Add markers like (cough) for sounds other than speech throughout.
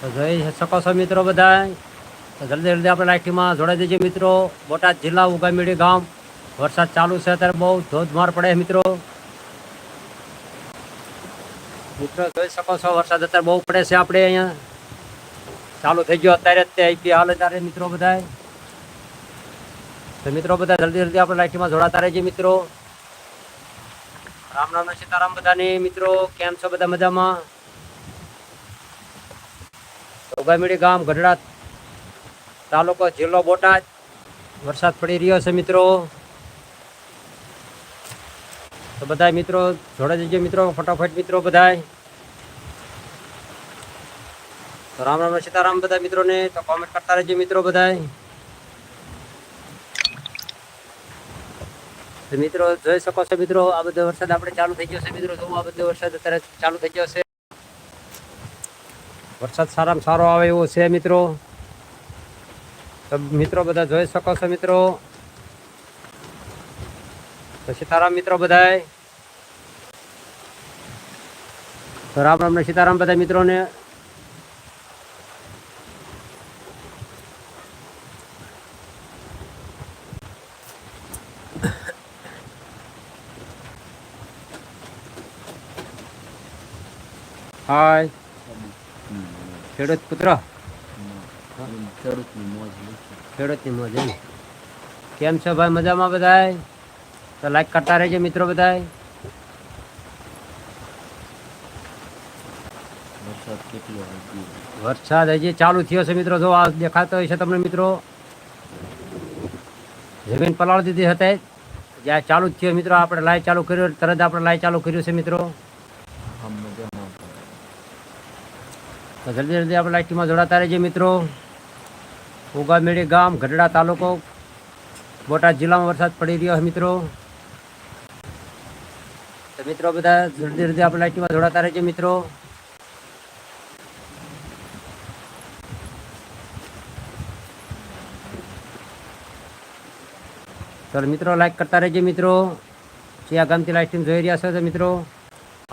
તો જોઈ શકો છો મિત્રો બધા જલ્દી જલ્દી આપણે લાઈટીમાં જોડાઈ દેજો મિત્રો. બોટાદ જિલ્લા ઉગામેડી ગામ. વરસાદ ચાલુ છે અત્યારે બહુ ધોધમાર પડે મિત્રો. મિત્રો જોઈ શકો છો, વરસાદ અત્યારે બહુ પડે છે આપણે અહીંયા. ચાલુ થઈ ગયો અત્યારે તે આઈપી હાલ અત્યારે મિત્રો બધા તો મિત્રો બધા જલ્દી જલ્દી આપણે લાઈટીમાં જોડાતા રહેજે મિત્રો. રામ રામ સીતારામ બધાને. મિત્રો, કેમ છો બધા મજામાં? ઉગામેડી ગામ ગઢડા તાલુકો જિલ્લો બોટાદ. વરસાદ પડી રહ્યો છે મિત્રો. તો બધા મિત્રો, જોડે જજો મિત્રો, ફટાફટ મિત્રો બધા તો રામ રામ સીતારામ બધા મિત્રોને. તો કોમેન્ટ કરતા રહેજો મિત્રો બધા મિત્રો, જોઈ શકો છો મિત્રો, આ બધો વરસાદ આપણે ચાલુ થઈ ગયો છે મિત્રો. જો આ બધો વરસાદ અત્યારે ચાલુ થઈ ગયો છે. વરસાદ સારામાં સારો આવે એવો છે, મિત્રો. મિત્રો બધા જોઈ શકો છો, મિત્રો. સીતારામ મિત્રો બધાય. તો રામ રામ ને સીતારામ બધા મિત્રોને. હાય. ખેડૂત પુત્ર ખેડૂતની મોજ એમ. કેમ છો ભાઈ? મજામાં બધાય? તો લાઈક કરતા રહેજો મિત્રો બધાય. વરસાદ હજી ચાલુ થયો છે મિત્રો. જો આ દેખાતો હોય છે તમને મિત્રો. જમીન પલાળી દીધી હતી. જ્યાં ચાલુ જ થયો મિત્રો. આપણે લાઈવ ચાલુ કર્યો. તરત આપણે લાઈવ ચાલુ કર્યું છે મિત્રો આમ મજામાં તો જલ્દી જલ્દી આપણે લાઈટીમાં જોડાતા રહેજો મિત્રો. ઉગામેડી ગામ, ગઢડા તાલુકો, બોટાદ જિલ્લામાં વરસાદ પડી રહ્યો છે મિત્રો. તો મિત્રો બધા જલ્દી જલ્દી આપણે લાઈટીમાં જોડાતા રહેજો મિત્રો. ચાલો મિત્રો લાઈક કરતા રહેજો મિત્રો. જે આ ગામથી લાઈવ સ્ટ્રીમ જોઈ રહ્યા છો તો મિત્રો.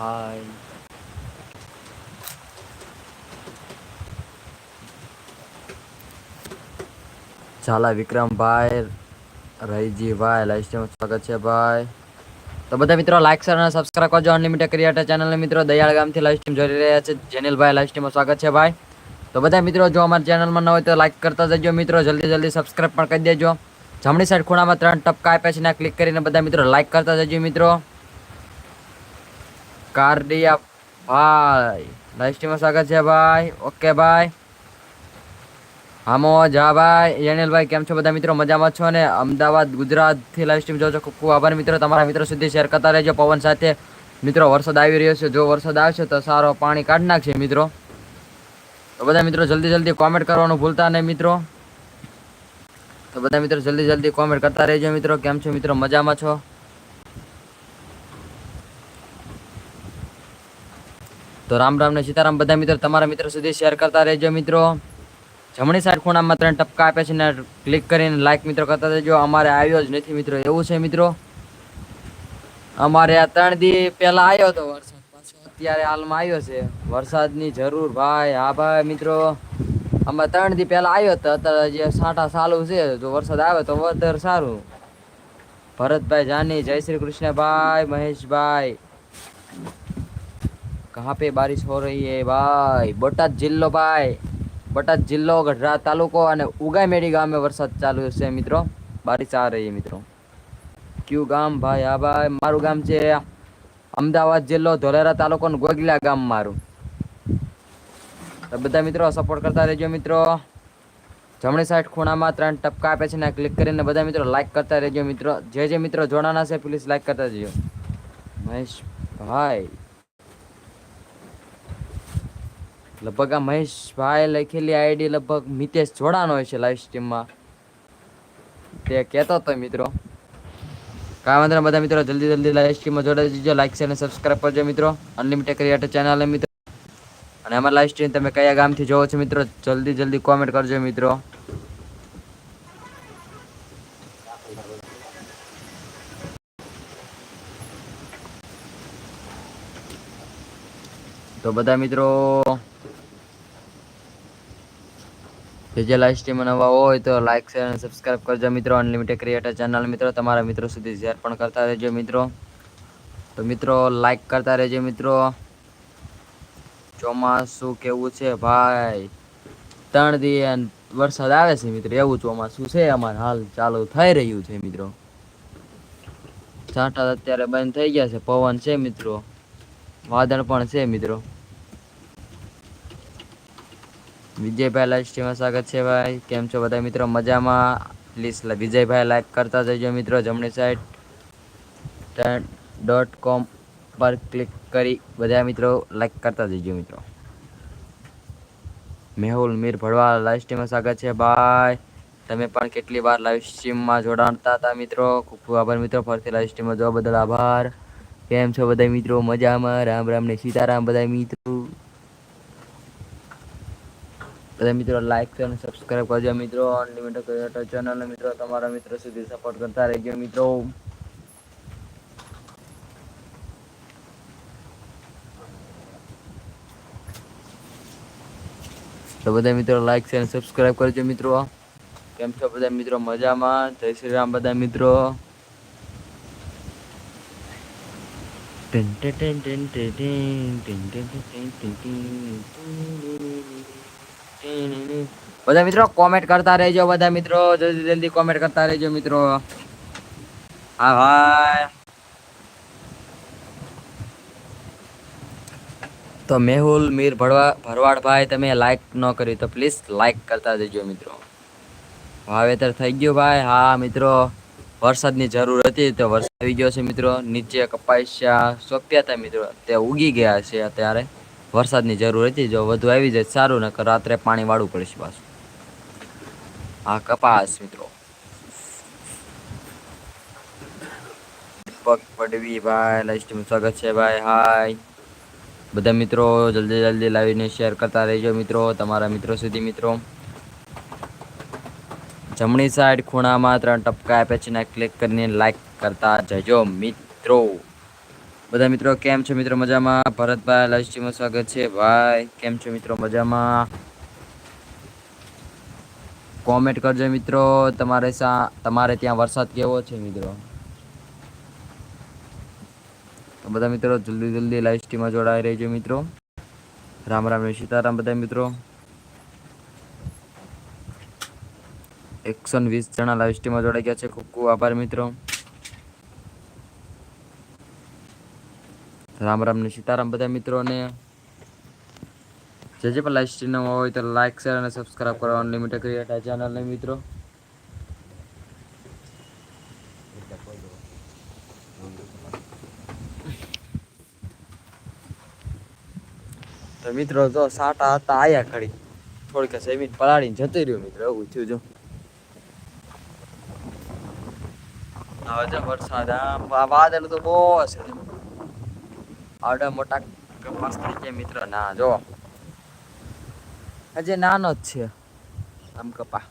હાય ઝાલા વિક્રમભાઈ, રહીજીભાઈ લાઈવ સ્વાગત છે ભાઈ. તો બધા મિત્રો લાઈક શેર અને સબસ્ક્રાઇબ કરજો. અનલિમિટેડ ક્રિએટર ચેનલને મિત્રો દયાળ ગામથી લાઈવ સ્ટ્રીમ જોઈ રહ્યા છે. જેનિલભાઈ લાઈવ સ્ટ્રીમમાં સ્વાગત છે ભાઈ. તો બધા મિત્રો જો અમારી ચેનલમાં ન હોય તો લાઈક કરતા જજો મિત્રો. જલ્દી જલ્દી સબસ્ક્રાઇબ પણ કરી દેજો. જમણી સાઈડ ખૂણામાં ત્રણ ટપકા આપ્યા છે ને ક્લિક કરીને બધા મિત્રો લાઈક કરતા જજો મિત્રો. કાર્ડિયા ભાઈ લાઈવ સ્ટ્રીમમાં સ્વાગત છે ભાઈ. ઓકે ભાઈ હામો જા ભાઈ યનિલભાઈ કેમ છો બધા મિત્રો? મજામાં છો ને? અમદાવાદ ગુજરાતથી લાઈવ સ્ટ્રીમ જોજો. ખૂબ ખૂબ આભાર મિત્રો. તમારા મિત્રો સુધી શેર કરતા રહેજો. પવન સાથે મિત્રો વરસાદ આવી રહ્યો છે. જો વરસાદ આવશે તો સારો પાણી કાઢી નાખશે મિત્રો. તો બધા મિત્રો જલ્દી જલ્દી કોમેન્ટ કરવાનું ભૂલતા નહીં મિત્રો. તો બધા મિત્રો જલ્દી જલ્દી કોમેન્ટ કરતા રહેજો મિત્રો. કેમ છો મિત્રો? મજામાં છો? તો રામ રામ ને સીતારામ. બધા મિત્રો, તમારા મિત્રો સુધી શેર કરતા રહેજો મિત્રો. જમણી સાઈડ ખૂણામાં ત્રણ ટપકા આપે છે ને ક્લિક કરીને લાઈક મિત્રો કરતા રહેજો અમારે આવ્યો જ નથી મિત્રો એવું છે મિત્રો અમારે આ ત્રણ દી પહેલા આવ્યો હતો વરસાદ પાછો અત્યારે હાલમાં આવ્યો છે વરસાદની જરૂર ભાઈ હા ભાઈ મિત્રો અમે ત્રણ દી પહેલા આવ્યો હતો અત્યારે જે સાંટા ચાલુ છે જો વરસાદ આવે તો વધારે સારું ભરતભાઈ જાની જય શ્રી કૃષ્ણભાઈ મહેશભાઈ कहाँ पे बारिश हो रही है भाई બોટાદ જિલ્લો ભાઈ બોટાદ જિલ્લો ગઢડા તાલુકો અને ઉગામેડી ગામે વરસાદ ચાલુ છે, મિત્રો. બારીશ આ રહી, મિત્રો. કયું ગામ? ભાઈ, આ ભાઈ, મારું ગામ છે અમદાવાદ જિલ્લો ધોલેરા તાલુકો ગોગલા ગામ મારું. તો બધા મિત્રો સપોર્ટ કરતા રહેજો, મિત્રો. જમણી સાઈડ ખૂણામાં ત્રણ ટપકા આપે છે ને ક્લિક કરીને બધા મિત્રો લાઈક કરતા રહેજો, મિત્રો. જે જે મિત્રો જોડાના છે પ્લીઝ લાઈક કરતા રહેજો. મહેશ ભાઈ લગભગ આ મહેશભાઈ લખેલી આઈડી લગભગ મિતેશ જોડાનો છે લાઈવ સ્ટ્રીમમાં તે કહેતો હતો મિત્રો. કાંઈ વાંધો બધા મિત્રો જલ્દી જલ્દી લાઈવ સ્ટ્રીમમાં જોડાઈ દીજો લાઈક શેર અને સબસ્ક્રાઈબ કરજો મિત્રો. અનલિમિટેડ ક્રિએટર ચેનલ મિત્રો. અને અમારા લાઈવ સ્ટ્રીમ તમે કયા ગામથી જોવો છો મિત્રો, જલ્દી જલ્દી કોમેન્ટ કરજો મિત્રો. તો બધા મિત્રો જે જે લાઈવ સ્ટ્રીમ નવા હોય તો લાઈક શેર અને સબસ્ક્રાઇબ કરજો મિત્રો. અનલિમિટેડ ક્રિએટર ચેનલ મિત્રો, તમારા મિત્રો સુધી શેર પણ કરતા રહેજો મિત્રો. તો મિત્રો લાઈક કરતા રહેજો મિત્રો. ચોમાસું કેવું છે ભાઈ? ત્રણ દી વરસાદ આવે છે મિત્રો, એવું ચોમાસું છે અમારે હાલ ચાલુ થઈ રહ્યું છે મિત્રો. છાંટા અત્યારે બંધ થઈ ગયા છે, પવન છે મિત્રો. વાદળ પણ છે મિત્રો. વિજયભાઈ લાઈવ સ્ટ્રીમમાં સ્વાગત છે ભાઈ. કેમ છો બધા મિત્રો? મજામાં? પ્લીઝ વિજયભાઈ લાઈક કરતા જજો મિત્રો. જમણી સાઈડ ડોટ કોમ પર ક્લિક કરી બધા મિત્રો લાઈક કરતા જજો મિત્રો. મેહુલ મીર ભડવા લાઈવ સ્ટ્રીમમાં સ્વાગત છે ભાઈ. તમે પણ કેટલી વાર લાઈવ સ્ટ્રીમમાં જોડાણતા હતા મિત્રો. ખૂબ ખૂબ આભાર મિત્રો. ફરીથી લાઈવ સ્ટ્રીમમાં જોવા બદલ આભાર. કેમ છો બધા મિત્રો? મજામાં? રામ રામ ને સીતારામ બધા મિત્રો. બધા મિત્રો લાઈક અને સબસ્ક્રાઇબ કરજો મિત્રો અનલિમિટેડ ક્રિએટર ચેનલ મિત્રો તમારા મિત્રો સુધી સપોર્ટ કરતા રહેજો મિત્રો તો બધા મિત્રો લાઈક છે અને સબસ્ક્રાઇબ કરજો મિત્રો કેમ છો બધા મિત્રો મજામાં જય શ્રી રામ બધા મિત્રો ટીન ટીન ટીન ટીન ટીન ટીન ટીન ટીન ટીન ટીન ટીન ટીન. બધા મિત્રો કોમેન્ટ કરતા રહેજો બધા મિત્રો. જલ્દી જલ્દી કોમેન્ટ કરતા રહેજો મિત્રો. હા ભાઈ તો મેહુલ, મીર ભરવા ભરવાડભાઈ, તમે લાઈક ન કરી તો પ્લીઝ લાઈક કરતા જજો મિત્રો. વાવેતર થઈ ગયું ભાઈ. હા, મિત્રો. વરસાદની જરૂર હતી તો વરસાદ આવી ગયો છે મિત્રો. નીચે કપાસિયા સોંપ્યા હતા મિત્રો. તે ઉગી ગયા છે અત્યારે. વરસાદની જરૂર હતી, જો વધુ આવી જાય સારું, નકર રાત્રે પાણી વાળવું પડશે પાછું. હા કપાસ મિત્રો. પગ પડવી ભાઈ લાઈસ્ટમાં સ્વાગત છે ભાઈ, હાય. બધા મિત્રો જલ્દી જલ્દી લાવીને શેર કરતા રહેજો મિત્રો, તમારા મિત્રો સુધી મિત્રો. જમણી સાઈડ ખૂણામાં ત્રણ ટપકા આપે છે ને ક્લિક કરીને લાઈક કરતા જજો મિત્રો. બધા મિત્રો, કેમ છો મિત્રો? મજામાં? ભરતભાઈ લાઈવ સ્ટ્રીમમાં સ્વાગત છે. ભાઈ, કેમ છો મિત્રો? મજામાં? કોમેન્ટ કરજો મિત્રો. તમારે સા, તમારે ત્યાં વરસાદ કેવો છે મિત્રો? તો બધા મિત્રો, જલ્દી જલ્દી લાઈવ સ્ટ્રીમમાં જોડાઈ રહેજો મિત્રો. રામ રામ સીતારામ બધા મિત્રો. એકસો વીસ જણા લાઈવ સ્ટ્રીમમાં જોડાઈ ગયા છે. ખૂબ ખૂબ આભાર મિત્રો. રામ રામ ને સીતારામ બધા મિત્રોને. જે જે પણ લાઈવ સ્ટ્રીમમાં હોય તો લાઈક શેર અને સબસ્ક્રાઈબ કરો અનલિમિટેડ ક્રિએટર ચેનલને મિત્રો. તો મિત્રો જો સાટા હતા આયા ખડી. થોડીક જમીન પલાળીને જતી રહ્યું મિત્રો, એવું થયું જો. હવે જો વરસાદ, આમ વાદળ તો બહુ હશે. આવડા મોટા કપાસ થઈ ગયા મિત્રો. ના, જો. હજી નાનો જ છે. આમ કપા.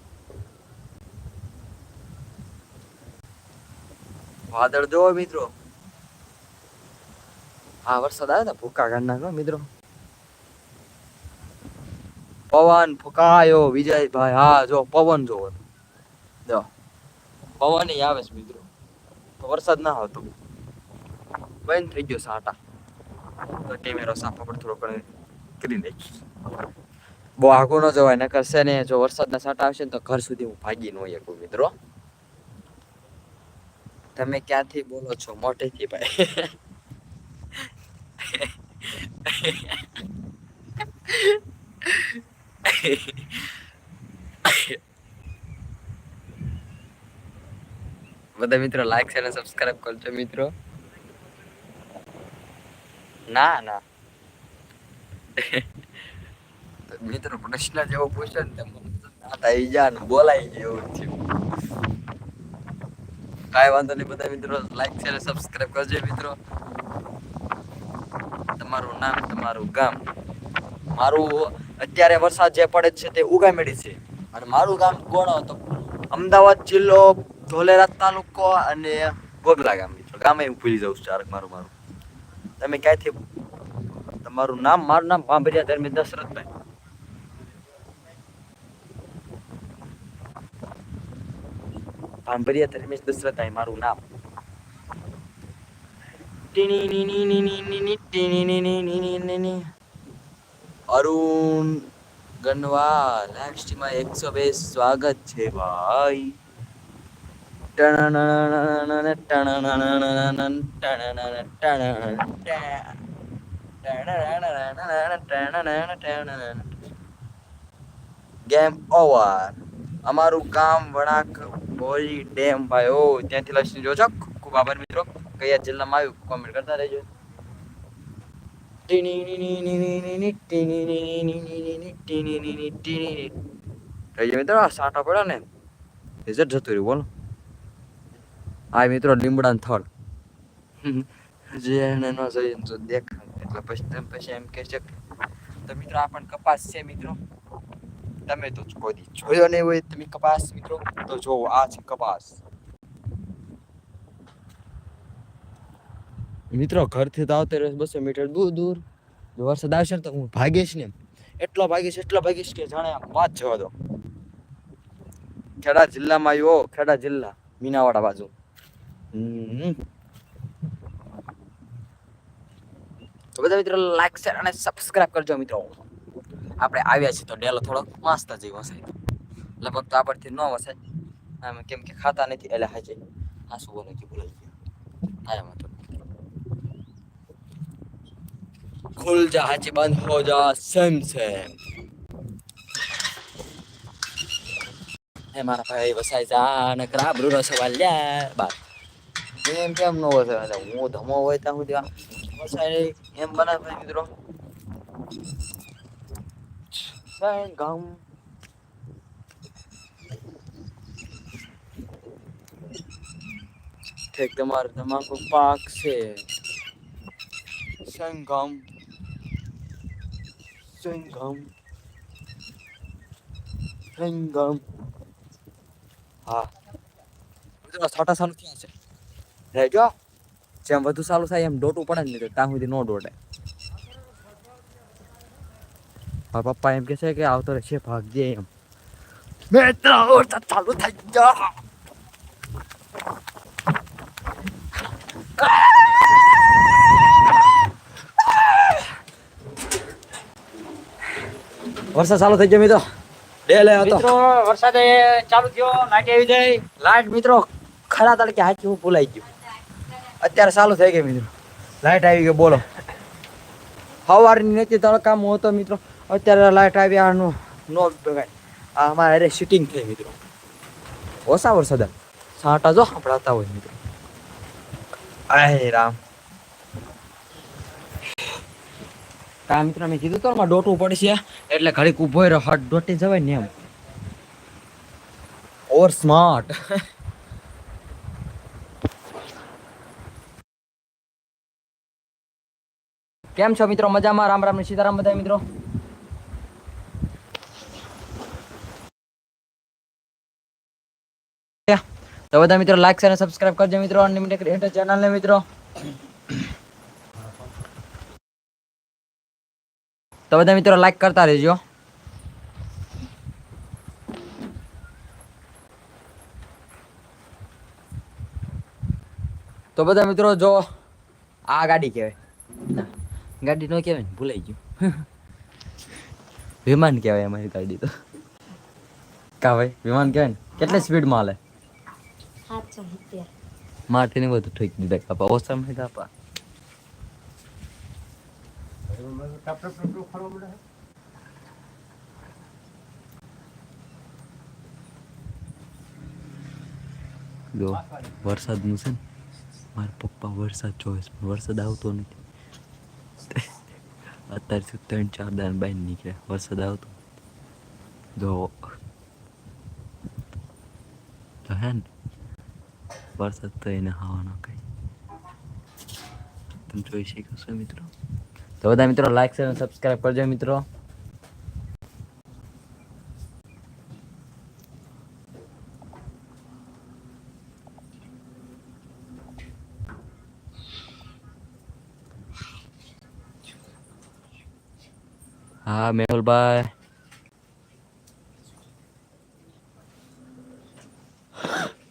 વાદળ જોવો મિત્રો. હા, વરસાદ આવ્યો ને ભૂકા કાઢ નાખો મિત્રો. પવન ફૂકાયો વિજયભાઈ. હા, જો, પવન જોવો. જો. પવન આવે છે મિત્રો. વરસાદ ના આવતો. બંધ થઈ ગયો સાટા તો કેમેરો સાફ પર થોડો ઘણો કરી નાખી. બહુ આગળ ન જવાય, નકર છે ને, જો વરસાદના સાટા આવશે ને તો ઘર સુધી હું ભાગી ન શકું મિત્રો. તમે ક્યાંથી બોલો છો? મોટેથી ભાઈ. બધા મિત્રો લાઈક અને સબસ્ક્રાઇબ કરજો મિત્રો. ના ના. (laughs) મિત્રો, પ્રશ્ન જેવો પૂછે ને તેમ આતા જા ને બોલાઈ જેવું કાંઈ વાંધો નહીં, બધા મિત્રો લાઈક અને સબસ્ક્રાઇબ કરજો મિત્રો. તમારું નામ, તમારું ગામ. મારું અત્યારે વરસાદ જે પડે છે તે ઉગામેડી છે. અને મારું ગામ કોણ તો અમદાવાદ જિલ્લો ધોલેરા તાલુકો અને ગોગલા ગામ, મિત્રો. ગામે હું ભૂલી જાઉં છું ચારક મારું મારું. તમે ક્યાંથી તમારું નામ, મારું નામ પાંભરિયા ધર્મી દશરથભાઈ. પાંભરિયા ધર્મેશ દશરથભાઈ, મારું નામ. અરુણ ગનવા લાઈવ સ્ટ્રીમમાં એકસો બે સ્વાગત છે ભાઈ. ગેમ ઓવર અમારું કામ વળાંક બોરી ડેમ ભાઈ. ઓ, ત્યાંથી લક્ષી જોજો. ખૂબ ખૂબ આભાર મિત્રો. કયા જિલ્લામાં આવ્યું કોમેન્ટ કરતા રહેજો. મિત્રો સાંટો પડ્યો ને રિઝલ્ટ જતું રહ્યું બોલો આ મિત્રો લીમડા થળ. જે એને ન જોઈએ ને જો દેખ એટલે પછી તેમ પછી એમ કહે છે તો મિત્રો આ પણ કપાસ છે મિત્રો. તમે તો કોઈ જોયો નહીં હોય તમે કપાસ મિત્રો. તો જોવો આ છે કપાસ. મિત્રો ઘરથી તો આવતે બસો મીટર દૂર દૂર. જો વરસાદ આવશે તો હું ભાગીશ ને એટલો ભાગીશ એટલો ભાગીશ કે જાણે વાત જવા દો. ખેડા જિલ્લામાં આવ્યો ખેડા જિલ્લા મીનાવાડા બાજુ. તો બધા મિત્રો લાઈક શેર અને સબસ્ક્રાઇબ કરજો મિત્રો. આપણે આવ્યા છીએ તો ડેલો થોડો મસ્ત જેવી વસાય લગભગ તો આપણથી ન વસે. આમ કેમ કે ખાતા નથી, એટલે હાજે હા શું બોલે કે બોલાઈ ગયો હા તો ખુલ જા, હાચી બંધ હો જા, સેમ સેમ. એ મારા ભાઈ વસાઈ જા અને કરાબરૂ નો સવાલ લે બાર. એમ કેમ ન એટલે હું ધમો હોય ત્યાં સુધી વસાય એમ બનાવે મિત્રો. ગામ. ઠીક, તમારો તમાકુ પાક છે. સંગમ સંગમ સંગમ હા. મિત્રો છોટા સાલું ક્યાં છે? રહેજો જેમ વધુ સારું થાય એમ ડોટું પડે ને ત્યાં સુધી નો ડોટે મારા પપ્પા એમ કે છે કે આવતો રહેશે ભાગજે એમ. મિત્ર ઓરતા ચાલુ થઈ ગયા. વરસાદ ચાલુ થઈ ગયો મિત્રો. ડેલે હતો. મિત્રો વરસાદ ચાલુ થયો લાઈટ આવી જાય લાઈટ મિત્રો ખરા તડકે હાચું ભૂલાઈ ગયું. અત્યારે ચાલુ થઈ ગઈ મિત્રો. લાઇટ આવી ગઈ બોલો. સવારની નથી તડકામાં હતો મિત્રો. અત્યારે લાઇટ આવી, આ નો ભગાય. આ અમારે અરે શૂટિંગ થઈ મિત્રો. ઓછા વરસાદ. સાંટા જો સંભળાતા હોય મિત્રો. આય રામ. કા મિત્રો મેં કીધું તો મારે દોટવું પડશે, એટલે ઘડીક ઊભો રહ્યો, હટ દોટી જવાય ને એમ. ઓર સ્માર્ટ (laughs) કેમ છો મિત્રો? મજામાં? રામ રામ ને સીતારામ બધા મિત્રો? તો બધા મિત્રો લાઈક અને સબસ્ક્રાઇબ કરજો મિત્રો. અનલિમિટેડ ક્રિએટર ચેનલ ને મિત્રો. તો બધા મિત્રો લાઈક કરતા રહેજો. તો બધા મિત્રો જો આ ગાડી કહેવાય. ગાડી નો કહેવાય ને ભૂલાઈ ગયું. વિમાન કહેવાય અમારી ગાડી તો. કા ભાઈ વિમાન કહેવાય ને? કેટલી સ્પીડમાં હાલે? માટી ને બધું ઠોકી દીધા કાપા. ઓછા માં કાપા. જો વરસાદનું છે ને મારા પપ્પા વરસાદ જોવે છે વરસાદ આવતો નથી. (laughs) અત્યાર સુધી ત્રણ ચાર દાન બહાર નીકળ્યા. વરસાદ આવતો. જો. તો હે ને. વરસાદ તો એને હવાનો કઈ. તમે જોઈ શકો છો મિત્રો. તો બધા મિત્રો લાઈક શેર અને સબસ્ક્રાઇબ કરજો મિત્રો. હા મેહુલભાઈ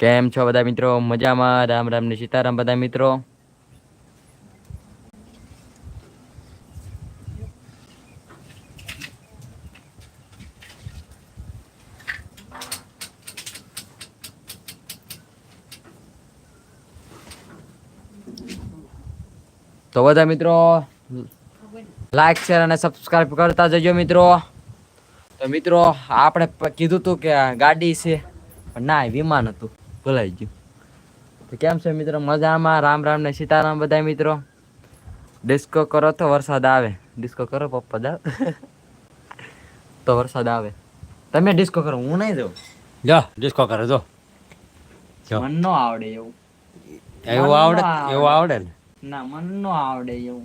કેમ છો બધા મિત્રો? મજામાં? રામ રામ ને સીતારામ બધા મિત્રો? તો બધા મિત્રો લાઈક શેર અને સબસ્ક્રાઇબ કરતા જજો મિત્રો. તો મિત્રો આપણે કીધું હતું કે ગાડી છે પણ ના વિમાન હતું. ભૂલાઈ ગયું. તો કેમ છે મિત્રો? મજામાં? રામ રામ ને સીતારામ બધા મિત્રો. ડિસ્કો કરો તો વરસાદ આવે. ડિસ્કો કરો પપ્પા દા (laughs) તો વરસાદ આવે. તમે ડિસ્કો કરો હું નહીં દઉં જો ડિસ્કો કરો જો. જો. મન નો આવડે એવું. એવું આવડે. એવું આવડે ને? ના મન નો આવડે એવું.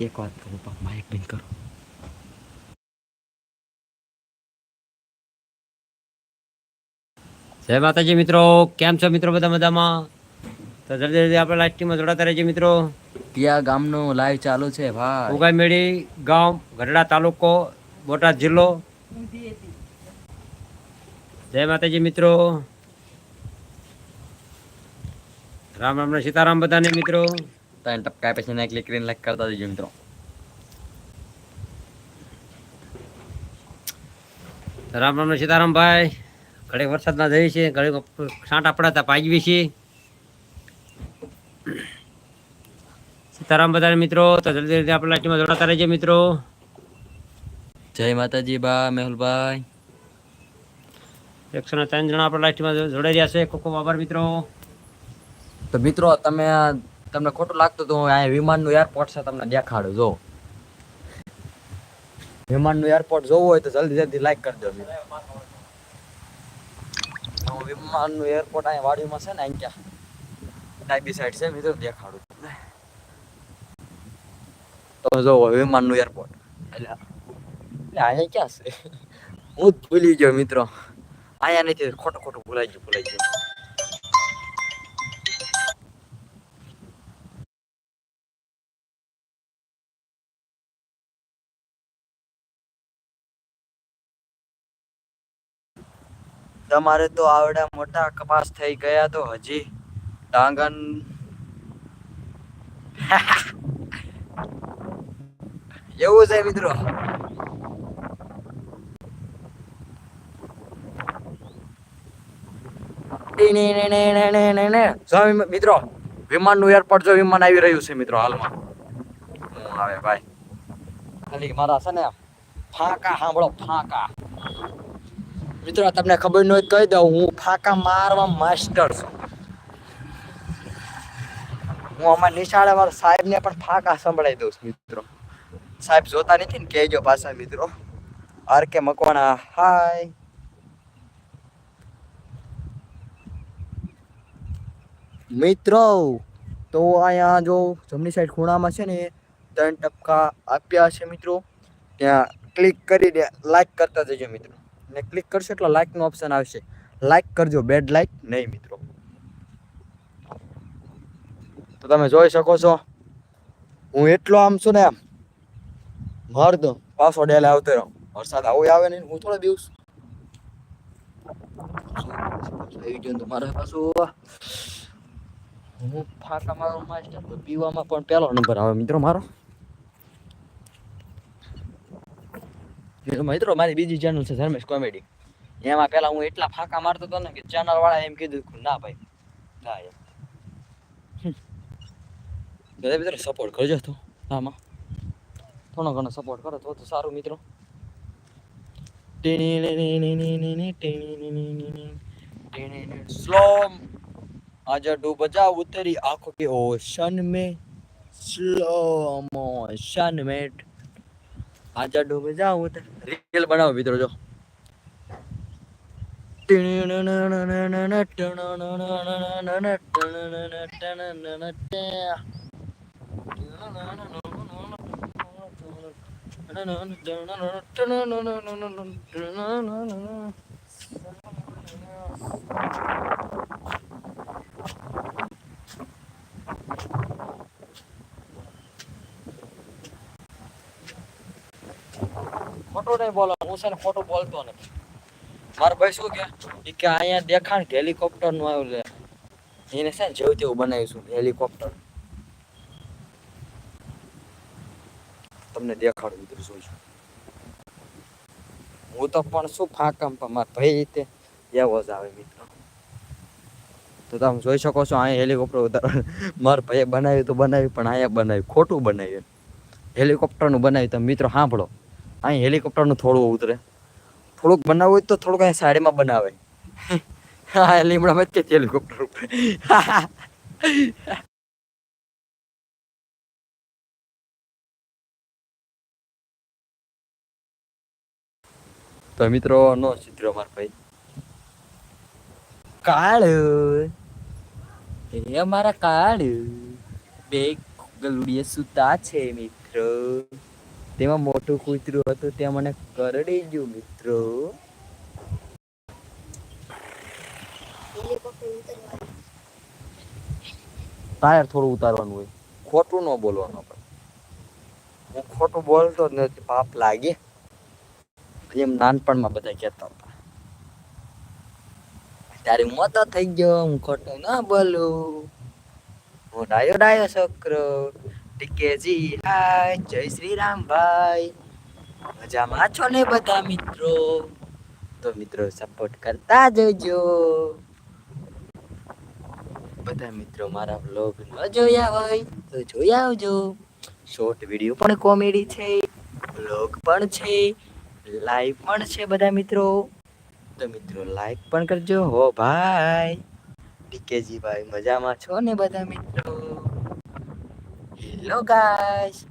એક વાત કહું પપ્પા માઇક બંધ કરો. જય માતાજી મિત્રો કેમ છો મિત્રો બધા મજામાં? તો જલ્દી જલ્દી આપણે લાઈવ ટીમમાં જોડાતા રહેજો મિત્રો. ક્યાં ગામનું લાઈવ ચાલુ છે ભાઈ. ઉગામેડી ગામ ગઢડા તાલુકો બોટાદ જિલ્લો. જય માતાજી મિત્રો. રામ રામ ને સીતારામ બધાને મિત્રો. ત્રણ ટપકાય પછી એને ક્લિક કરીને લાઈક કરતા જજો મિત્રો રામ રામ સીતારામભાઈ સીતારામ ભાઈ. ઘડીક વરસાદના જઈએ છીએ ઘડીક છાંટા પડાતા પાજવી છીએ. સીતારામ બધા મિત્રો તો જલ્દી જલ્દી આપણે લાઈટમાં જોડાતા રહેજો મિત્રો. જય માતાજી બા મેહુલભાઈ એકસો ને ત્રણ જણા આપણે લાઈટમાં જોડાઈ રહ્યા છે. ખૂબ ખૂબ આભાર મિત્રો. તો મિત્રો તમે તમને ખોટું લાગતું તો અહીંયા વિમાનનું એરપોર્ટ છે તમને દેખાડું, જો. વિમાનનું એરપોર્ટ જોવું હોય તો જલ્દી જલ્દી લાઈક કરી દો મિત્રો. હું વિમાનનું એરપોર્ટ અહીંયા વાડીમાં છે ને, અહીં ક્યાં? ડાબી સાઈડ છે મિત્રો દેખાડું. તો જોવો વિમાનનું એરપોર્ટ એટલે અહીંયા ક્યાં છે? હું જ ભૂલી ગયો મિત્રો. અહીંયા નથી, ખોટું ખોટું ભૂલાઈ ગયું ભૂલાઈ ગયું. તમારે તો આવડા મોટા કપાસ થઈ ગયા તો હજી ડાંગન (laughs) એવું છે મિત્રો. જો વિમ- મિત્રો, વિમાનનું એરપોર્ટ જો વિમાન આવી રહ્યું છે, મિત્રો, હાલમાં. આવે, ભાઈ. ખાલી મારા છે ને, ફાંકા, સાંભળો, ફાંકા. મિત્રો તમને ખબર ન હોય કહી દઉં, હું ફાંકા મારવા માસ્ટર છું. હું અમારા નિશાળે વાળા સાહેબને પણ ફાંકા સંભળાઈ દઉં છું, મિત્રો. સાહેબ જોતા નથી ને, કહેજો પાછા, મિત્રો. આર કે મકવાણા, હાય. મિત્રો, તો અહીંયા જો જમણી સાઈડ ખૂણામાં છે ને ત્રણ ટપકા આપ્યા છે, મિત્રો. ત્યાં ક્લિક કરીને લાઈક કરતા જજો, મિત્રો. ને ક્લિક કરશો એટલે લાઇકનું ઓપ્શન આવશે. લાઇક કરજો બેડ લાઇક નહીં મિત્રો. તો તમે જોઈ શકો છો, હું એટલો આમ છું ને આમ. માર દો પાછો ડેલે આવતો રહો વરસાદ આવો આવે ને હું થોડો દિવસ આવી પાછું હું ફાંકા મારો માસ્ટર પીવામાં પણ પહેલો નંબર આવે મિત્રો મારો. મિત્રો, મારી બીજી ચેનલ છે ધર્મેશ કોમેડી એમાં પેલા હું એટલા ફાંકા મારતો હતો ને કે ચેનલ વાળા એમ કીધું કે ના ભાઈ, ના એમ. બધા મિત્રો સપોર્ટ કરજો તો, આમાં. થોડો ઘણો સપોર્ટ કરો તો તો સારું મિત્રો. સ્લો આજા ડૂબજા ઉતરી આખો કે ઓશન મે સ્લો મોશન મેટ આજા ડોમે જાઉં તો રીલ બનાવો મિત્રો જો Thank you. ખોટું નહીં બોલો, હું છે ને ખોટું બોલતો નથી. મારો ભાઈ શું કે એ કે અહીંયા દેખાણ કે હેલિકોપ્ટરનું આવ્યું લે એને છે ને જેવું તેવું બનાવીશું હેલિકોપ્ટર તમને દેખાડું મિત્રો જોઈશું. હું તો પણ શું ફાકમ પણ મારા ભાઈ તે એવો જ આવે મિત્રો. તો તમે જોઈ શકો છો, અહીંયા હેલિકોપ્ટર ઉતાર મારા ભાઈએ બનાવ્યું તો બનાવ્યું, પણ અહીંયા બનાવ્યું, ખોટું બનાવ્યું. હેલિકોપ્ટરનું બનાવ્યું, તમે મિત્રો સાંભળો. અહીં હેલિકોપ્ટરનું થોડું ઉતરે. થોડુંક બનાવવું હોય તો થોડુંક અહીંયા સાઈડમાં બનાવે. હા લીમડામાં જ કે હેલિકોપ્ટર ઉપર. તો મિત્રો, નો ચિત્ર માર ભાઈ. કાળ. એ અમારા કાળ. બે ગલુડીએ સુતા છે, મિત્રો. તેમાં મોટું કૂતરું હતું ત્યાં મને કરડી ગયું મિત્રો. ટાયર થોડું ઉતારવાનું હોય. ખોટું ન બોલવાનું આપણે. હું ખોટું બોલતો જ નથી પાપ લાગે. એમ નાનપણમાં બધા કહેતા હતા. ત્યારે મોટો થઈ ગયો હું ખોટું ના બોલું. હું ડાયો ડાયો છોકરો. ટીકેજી હાય, જય શ્રી રામ ભાઈ. મજામાં છો ને બધા મિત્રો? તો મિત્રો સપોર્ટ કરતા જજો. બધા મિત્રો મારા વ્લોગ ન જોયા હોય તો જોઈ આવજો. શોર્ટ વીડિયો પણ કોમેડી છે વ્લોગ પણ છે લાઈવ પણ છે બધા મિત્રો. તો મિત્રો લાઈક પણ કરજો. હો ભાઈ. ડીકેજી ભાઈ, મજામાં છો ને બધા મિત્રો? હેલો ગાઈસ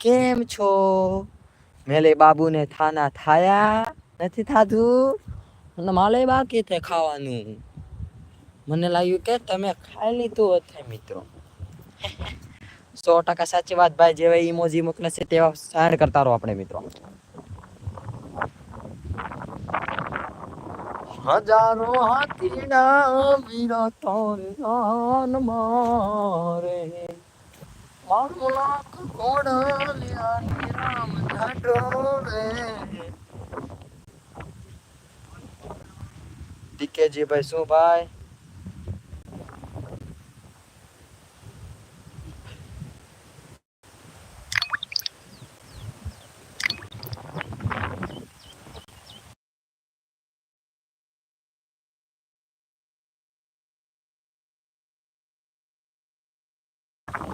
કેમ છો? મેલે બાબુને થાના થાયા? નથી થાધું માલે બાકી છે ખાવાનું? મને લાગ્યું કે તમે ખાઈ લીધું હશે મિત્રો. (laughs) સો ટકા સાચી વાત ભાઈ જેવા ઇમોજી મોકલે છે તેવા સાયણ કરતા રહો આપણે મિત્રો. હજારો હાથીના વીરો તોરે મારે. લાખ કોડલિયા રામ ઢાઢોરે ડીકેજી ભાઈ શું ભાઈ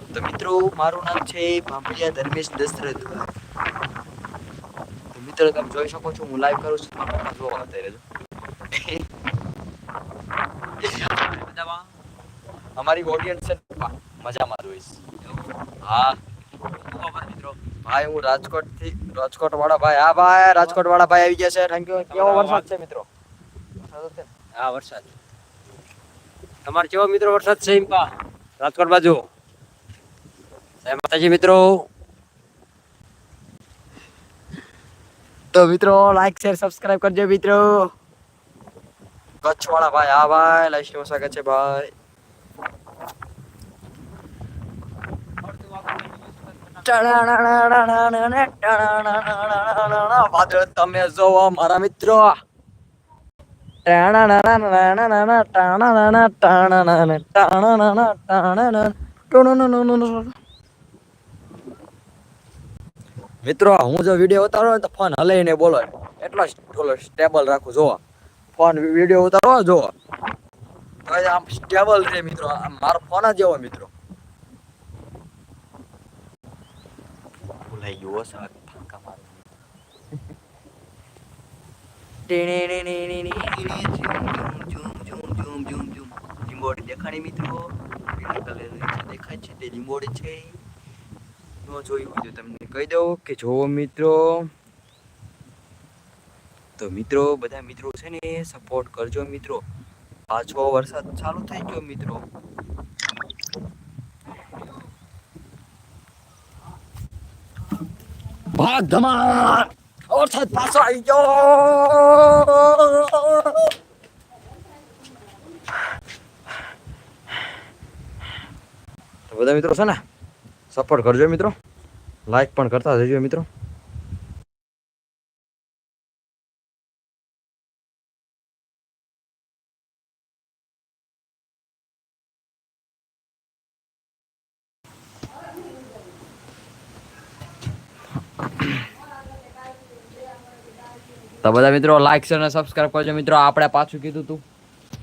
તો મિત્રો મારું નામ છે ભાંભળિયા ધર્મેશ દશરથ તો મિત્રો તમે જોઈ શકો છો હું લાઈવ કરું છું મારા પપ્પા જોવા અત્યારે જો. અમારી ઓડિયન્સ છે પપ્પા મજામાં જોઈશ હા. મિત્રો? ભાઈ હું રાજકોટથી રાજકોટ વાળા ભાઈ. હા ભાઈ રાજકોટ વાળા ભાઈ આવી ગયા છે. થેન્ક યુ કેવો વરસાદ છે મિત્રો? હા વરસાદ. તમારે કેવો મિત્રો વરસાદ છે ઇમ્પા રાજકોટ બાજુ? માતાજી મિત્રો. તો મિત્રો લાઈક શેર સબસ્ક્રાઇબ કરજો મિત્રો. કચ્છ વાળા ભાઈ આ ભાઈ લાઈવ સ્વાગત છે ભાઈ? વાદળ તમે જોવો મારા મિત્રો મિત્રો, હું જો વીડિયો ઉતારો ને તો ફોન હલાઈને બોલો. એટલો ઓલો સ્ટેબલ રાખું જોવો ફોન વીડિયો ઉતારો જોવો આમ સ્ટેબલ રહે મિત્રો મારો ફોન જ એવો મિત્રો. ભૂલાઈ ગયો આ ફાંકા મારું. લીંબોડી મિત્રો? દેખાય છે તે લીંબોડી છે જોયું તમને કહી દઉં કે જો મિત્રો તો મિત્રો બધા મિત્રો છે ને સપોર્ટ કરજો મિત્રો. પાછો વરસાદ ચાલુ થઈ ગયો મિત્રો. ભાગ ધમાલ! વરસાદ પાછો આવી ગયો. તો બધા મિત્રો છે ને સપોર્ટ કરજો મિત્રો. લાઈક પણ કરતા જજો મિત્રો. તો બધા મિત્રો લાઈક અને સબસ્ક્રાઇબ કરજો મિત્રો. આપણે પાછું કીધું તું.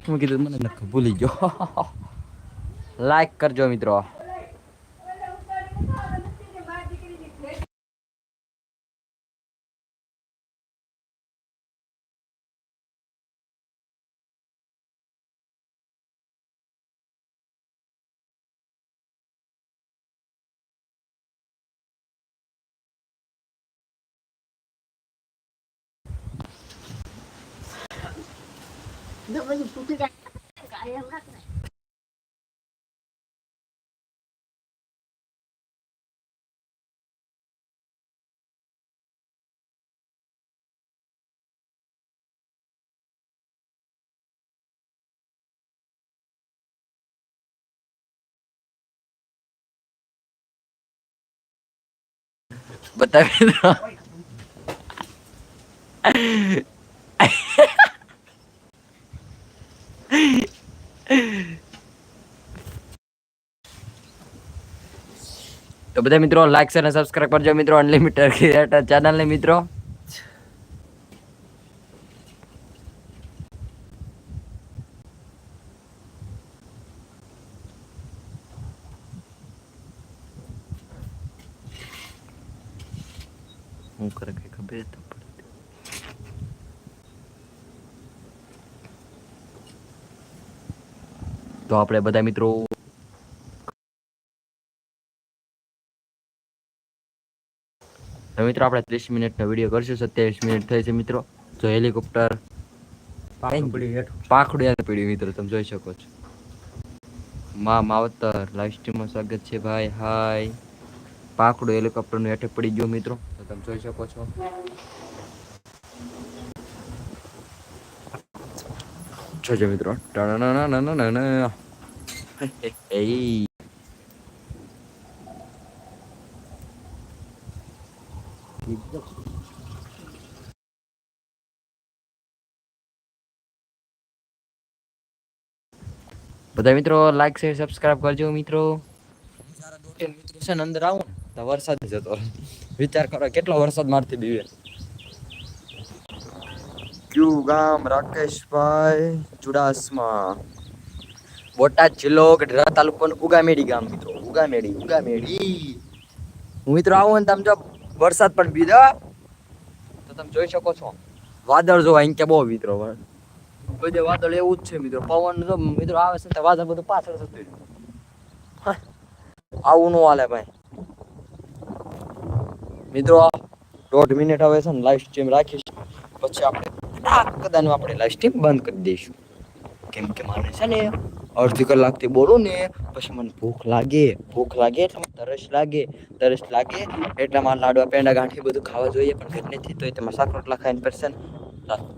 શું કીધું મને ભૂલી ગયો. (laughs) લાઈક કરજો મિત્રો. બધા મિત્રો તો બધા મિત્રો લાઈક અને સબસ્ક્રાઇબ કરજો મિત્રો અનલિમિટેડ ક્રિએટર ચેનલ ને મિત્રો હું કરે કઈ ખબર જ ન પડતી તો આપણે બધા મિત્રો મિત્રો આપણે ત્રીસ મિનિટનો વીડિયો કરશું સત્યાવીસ મિનિટ થઈ છે મિત્રો. જો હેલિકોપ્ટર પડ્યું યાદ પડ્યું મિત્રો તમે જોઈ શકો છો. મા માવતર લાઈવ સ્ટ્રીમમાં સ્વાગત છે ભાઈ હાય. પાંખડું હેલિકોપ્ટરનું હેઠે પડી ગયું મિત્રો તો તમે જોઈ શકો છો. જોજો મિત્રો. બધા મિત્રો લાઈક શેર સબસ્ક્રાઇબ કરજો મિત્રો મિત્રો છે ને અંદર આવું ને તો વરસાદ જતો રહે. વિચાર કરો કેટલો વરસાદ મારથી બીવે ક્યુ ગામ રાકેશભાઈ, ચુડાસમા. બોટાદ જિલ્લો ગઢડા તાલુકો ઉગામેડી ગામ મિત્રો. ઉગામેડી ઉગામેડી. હું મિત્રો આવું ને તમે જો વરસાદ પણ પીધો તો તમે જોઈ શકો છો. વાદળ જો અહીં કે બહુ મિત્રો. બધે વાદળ એવું જ છે મિત્રો. પવન જો મિત્રો આવે છે તો વાદળ બધું પાછળ થતું આવું નો હાલે ભાઈ. મિત્રો, દોઢ મિનિટ હવે છે ને લાઈવ સ્ટ્રીમ રાખીશ. પછી આપણે કદાચ આપણે લાઈવ સ્ટ્રીમ બંધ કરી દઈશું. કેમ કે મારે છે ને અડધી કલાકથી બોલું ને પછી મને ભૂખ લાગે. ભૂખ લાગે એટલે મને તરસ લાગે. તરસ લાગે એટલે મારે લાડવા પેંડા ગાંઠી બધું ખાવા જોઈએ પણ ઘર નથી તો તેમાં શાક રોટલા ખાઈને પડશે ને.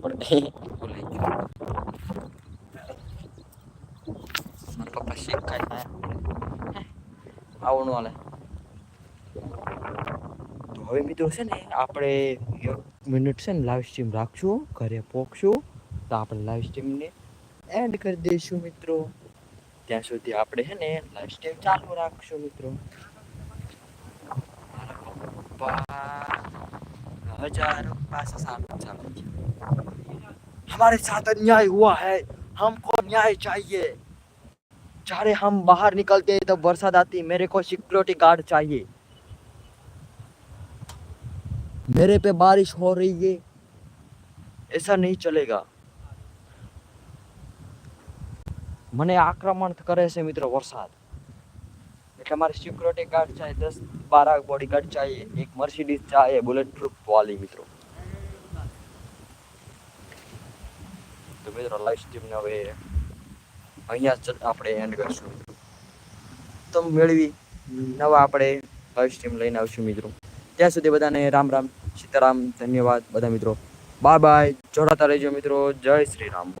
પડે. ભૂલાઈ ગયું. પપ્પા શેક ખાય. આવું નો હાલે. હવે મિત્રો છે ને આપણે એક મિનિટ છે ને લાઈવ સ્ટ્રીમ રાખશું ઘરે પોકશું તો આપણે લાઈવ સ્ટ્રીમને એન્ડ કરી દઈશું મિત્રો ત્યાં સુધી આપણે છે ને લાઈવ સ્ટ્રીમ ચાલુ રાખશું મિત્રો મારા પપ્પા હજારો પાસે સામે ચાલુ છે हमारे साथ अन्याय हुआ है हमको न्याय चाहिए चाहे हम बाहर निकलते हैं तब बरसात आती मेरे को सिक्योरिटी गार्ड चाहिए मेरे पे बारिश हो रही है ऐसा नहीं चलेगा મને આક્રમણ કરે છે મિત્રો વરસાદ એટલે મારે સિક્યોરિટી ગાર્ડ चाहिए દસ બાર બોડી ગાર્ડ चाहिए એક મર્સિડીઝ चाहिए બુલેટ પ્રૂફ વાલી મિત્રો તો મિત્રો લાઈવ સ્ટ્રીમને હવે અહીંયા જ આપણે એન્ડ કરશું તો મેળવી નવા આપણે લાઈવ સ્ટ્રીમ લઈને આવશું મિત્રો ત્યાં સુધી બધાને રામ રામ સીતારામ ધન્યવાદ બધા મિત્રો. બાય બાય જોડાતા રહેજો મિત્રો. જય શ્રી રામ.